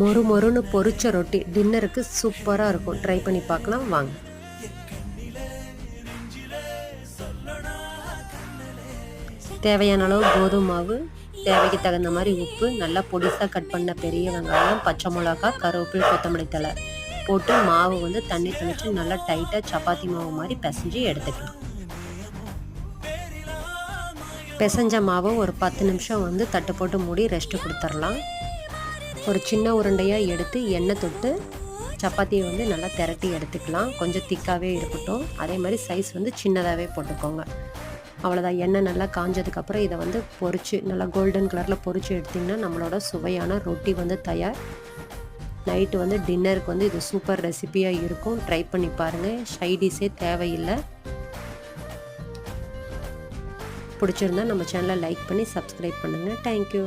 மொறு மொறுன்னு பொரிச்ச ரொட்டி. டின்னருக்கு சூப்பராக இருக்கும். ட்ரை பண்ணி பார்க்கலாம். வாங்க. தேவையான அளவு கோதுமை மாவு தேவைக்கு தகுந்த மாதிரி உப்பு நல்லா பொடிசாக கட் பண்ண பெரிய வெங்காயம் பச்சை மிளகா கருவேப்பில் கொத்தமல்லி தழை போட்டு மாவு வந்து தண்ணி தெளித்து நல்லா டைட்டாக சப்பாத்தி மாவு மாதிரி பிசைஞ்சு எடுத்துக்கலாம். பிசைஞ்ச மாவை ஒரு பத்து நிமிஷம் வந்து தட்டு போட்டு மூடி ரெஸ்ட்டு கொடுத்துர்லாம் ஒரு சின்ன உருண்டையாக எடுத்து எண்ணெய் தொட்டு சப்பாத்தியை வந்து நல்லா திரட்டி எடுத்துக்கலாம். கொஞ்சம் திக்காகவே இருக்கட்டும். அதே மாதிரி சைஸ் வந்து சின்னதாகவே போட்டுக்கோங்க. அவ்வளோதான் எண்ணெய் நல்லா காஞ்சதுக்கப்புறம் இதை வந்து பொறிச்சு நல்லா கோல்டன் கலரில் பொறிச்சு எடுத்திங்கன்னா நம்மளோட சுவையான ரொட்டி வந்து தயார். நைட்டு வந்து டின்னருக்கு வந்து இது சூப்பர் ரெசிபியாக இருக்கும். ட்ரை பண்ணி பாருங்கள் ஷைடிஸே தேவையில்லை. பிடிச்சிருந்தா நம்ம சேனலை லைக் பண்ணி சப்ஸ்கிரைப் பண்ணுங்கள் தேங்க்யூ